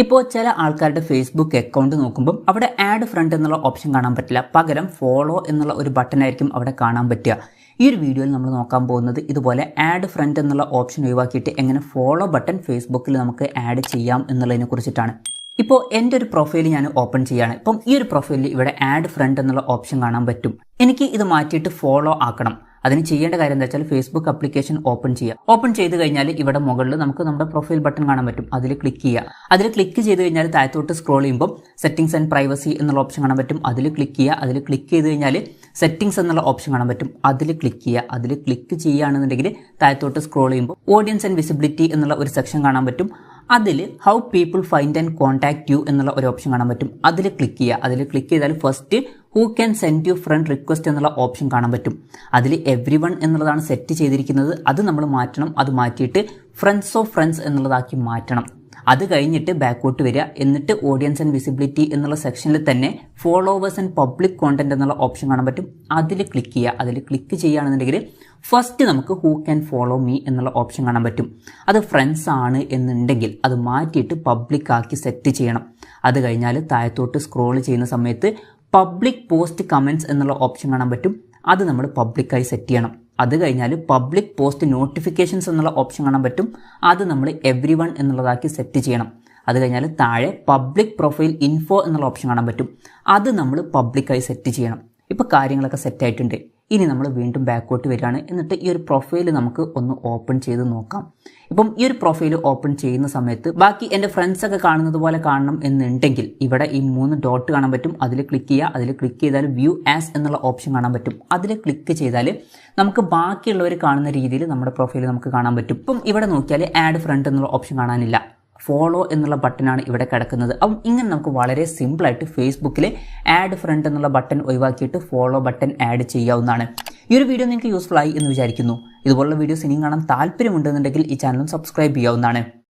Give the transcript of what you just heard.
ഇപ്പോൾ ചില ആൾക്കാരുടെ ഫേസ്ബുക്ക് അക്കൗണ്ട് നോക്കുമ്പോൾ അവിടെ ആഡ് ഫ്രണ്ട് എന്നുള്ള ഓപ്ഷൻ കാണാൻ പറ്റില്ല. പകരം ഫോളോ എന്നുള്ള ഒരു ബട്ടൺ ആയിരിക്കും അവിടെ കാണാൻ പറ്റുക. ഈ ഒരു വീഡിയോയിൽ നമ്മൾ നോക്കാൻ പോകുന്നത് ഇതുപോലെ ആഡ് ഫ്രണ്ട് എന്നുള്ള ഓപ്ഷൻ ഒഴിവാക്കിയിട്ട് എങ്ങനെ ഫോളോ ബട്ടൺ ഫേസ്ബുക്കിൽ നമുക്ക് ആഡ് ചെയ്യാം എന്നുള്ളതിനെ കുറിച്ചിട്ടാണ്. ഇപ്പോൾ എന്റെ ഒരു പ്രൊഫൈൽ ഞാൻ ഓപ്പൺ ചെയ്യുകയാണ്. ഇപ്പം ഈ ഒരു പ്രൊഫൈലിൽ ഇവിടെ ആഡ് ഫ്രണ്ട് എന്നുള്ള ഓപ്ഷൻ കാണാൻ പറ്റും. എനിക്ക് ഇത് മാറ്റിയിട്ട് ഫോളോ ആക്കണം. അതിന് ചെയ്യേണ്ട കാര്യം എന്താ വെച്ചാൽ ഫേസ്ബുക്ക് അപ്ലിക്കേഷൻ ഓപ്പൺ ചെയ്യുക. ഓപ്പൺ ചെയ്ത് കഴിഞ്ഞാൽ ഇവിടെ മുകളിൽ നമുക്ക് നമ്മുടെ പ്രൊഫൈൽ ബട്ടൺ കാണാൻ പറ്റും. അതിൽ ക്ലിക്ക് ചെയ്യുക. അതിൽ ക്ലിക്ക് ചെയ്ത് കഴിഞ്ഞാൽ താഴത്തോട്ട് സ്ക്രോൾ ചെയ്യുമ്പോൾ സെറ്റിംഗ്സ് ആൻഡ് പ്രൈവസി എന്നുള്ള ഓപ്ഷൻ കാണാൻ പറ്റും. അതിൽ ക്ലിക്ക് ചെയ്യുക. അതിൽ ക്ലിക്ക് ചെയ്ത് കഴിഞ്ഞാൽ സെറ്റിംഗ്സ് എന്നുള്ള ഓപ്ഷൻ കാണാൻ പറ്റും. അതിൽ ക്ലിക്ക് ചെയ്യുക. അതിൽ ക്ലിക്ക് ചെയ്യുകയാണെന്നുണ്ടെങ്കിൽ താഴത്തോട്ട് സ്ക്രോൾ ചെയ്യുമ്പോൾ ഓഡിയൻസ് ആൻഡ് വിസിബിലിറ്റി എന്നുള്ള ഒരു സെക്ഷൻ കാണാൻ പറ്റും. അതിൽ how people find and contact you എന്നുള്ള ഒരു ഓപ്ഷൻ കാണാൻ പറ്റും. അതിൽ ക്ലിക്ക് ചെയ്യുക. അതിൽ ക്ലിക്ക് ചെയ്താൽ first who can send you friend request എന്നുള്ള ഓപ്ഷൻ കാണാൻ പറ്റും. അതിൽ എവ്രി വൺ എന്നുള്ളതാണ് സെറ്റ് ചെയ്തിരിക്കുന്നത്. അത് നമ്മൾ മാറ്റണം. അത് മാറ്റിയിട്ട് ഫ്രണ്ട്സ് ഓഫ് ഫ്രണ്ട്സ് എന്നുള്ളതാക്കി മാറ്റണം. അത് കഴിഞ്ഞിട്ട് ബാക്കോട്ട് വരിക. എന്നിട്ട് ഓഡിയൻസ് ആൻഡ് വിസിബിലിറ്റി എന്നുള്ള സെക്ഷനിൽ തന്നെ ഫോളോവേഴ്സ് ആൻഡ് പബ്ലിക് കോണ്ടന്റ് എന്നുള്ള ഓപ്ഷൻ കാണാൻ പറ്റും. അതിൽ ക്ലിക്ക് ചെയ്യുക. അതിൽ ക്ലിക്ക് ചെയ്യുകയാണെന്നുണ്ടെങ്കിൽ ഫസ്റ്റ് നമുക്ക് ഹൂ ക്യാൻ ഫോളോ മീ എന്നുള്ള ഓപ്ഷൻ കാണാൻ പറ്റും. അത് ഫ്രണ്ട്സ് ആണ് എന്നുണ്ടെങ്കിൽ അത് മാറ്റിയിട്ട് പബ്ലിക് ആക്കി സെറ്റ് ചെയ്യണം. അത് കഴിഞ്ഞാൽ താഴത്തോട്ട് സ്ക്രോൾ ചെയ്യുന്ന സമയത്ത് പബ്ലിക് പോസ്റ്റ് കമന്റ്സ് എന്നുള്ള ഓപ്ഷൻ കാണാൻ പറ്റും. അത് നമ്മൾ പബ്ലിക്കായി സെറ്റ് ചെയ്യണം. അത് കഴിഞ്ഞാൽ പബ്ലിക് പോസ്റ്റ് നോട്ടിഫിക്കേഷൻസ് എന്നുള്ള ഓപ്ഷൻ കാണാൻ പറ്റും. അത് നമ്മൾ എവ്രി വൺ എന്നുള്ളതാക്കി സെറ്റ് ചെയ്യണം. അത് കഴിഞ്ഞാൽ താഴെ പബ്ലിക് പ്രൊഫൈൽ ഇൻഫോ എന്നുള്ള ഓപ്ഷൻ കാണാൻ പറ്റും. അത് നമ്മൾ പബ്ലിക്കായി സെറ്റ് ചെയ്യണം. ഇപ്പോൾ കാര്യങ്ങളൊക്കെ സെറ്റ് ആയിട്ടുണ്ട്. ഇനി നമ്മൾ വീണ്ടും ബാക്കോട്ട് വരികയാണ്. എന്നിട്ട് ഈ ഒരു പ്രൊഫൈൽ നമുക്ക് ഒന്ന് ഓപ്പൺ ചെയ്ത് നോക്കാം. ഇപ്പം ഈ ഒരു പ്രൊഫൈൽ ഓപ്പൺ ചെയ്യുന്ന സമയത്ത് ബാക്കി എന്റെ ഫ്രണ്ട്സൊക്കെ കാണുന്നത് പോലെ കാണണം എന്നുണ്ടെങ്കിൽ ഇവിടെ ഈ മൂന്ന് ഡോട്ട് കാണാൻ പറ്റും. അതിൽ ക്ലിക്ക് ചെയ്യുക. അതിൽ ക്ലിക്ക് ചെയ്താൽ വ്യൂ ആസ് എന്നുള്ള ഓപ്ഷൻ കാണാൻ പറ്റും. അതിൽ ക്ലിക്ക് ചെയ്താൽ നമുക്ക് ബാക്കിയുള്ളവർ കാണുന്ന രീതിയിൽ നമ്മുടെ പ്രൊഫൈൽ നമുക്ക് കാണാൻ പറ്റും. ഇപ്പം ഇവിടെ നോക്കിയാൽ ആഡ് ഫ്രണ്ട് എന്നുള്ള ഓപ്ഷൻ കാണാനില്ല. ഫോളോ എന്നുള്ള ബട്ടനാണ് ഇവിടെ കിടക്കുന്നത്. അപ്പം ഇങ്ങനെ നമുക്ക് വളരെ സിമ്പിളായിട്ട് ഫേസ്ബുക്കിൽ ആഡ് ഫ്രണ്ട് എന്നുള്ള ബട്ടൺ ഒഴിവാക്കിയിട്ട് ഫോളോ ബട്ടൺ ആഡ് ചെയ്യാവുന്നതാണ്. ഈ ഒരു വീഡിയോ നിങ്ങൾക്ക് യൂസ്ഫുൾ ആയി എന്ന് വിചാരിക്കുന്നു. ഇതുപോലുള്ള വീഡിയോസ് ഇനിയും കാണാൻ താല്പര്യമുണ്ടെന്നുണ്ടെങ്കിൽ ഈ ചാനലും സബ്സ്ക്രൈബ് ചെയ്യാവുന്നതാണ്.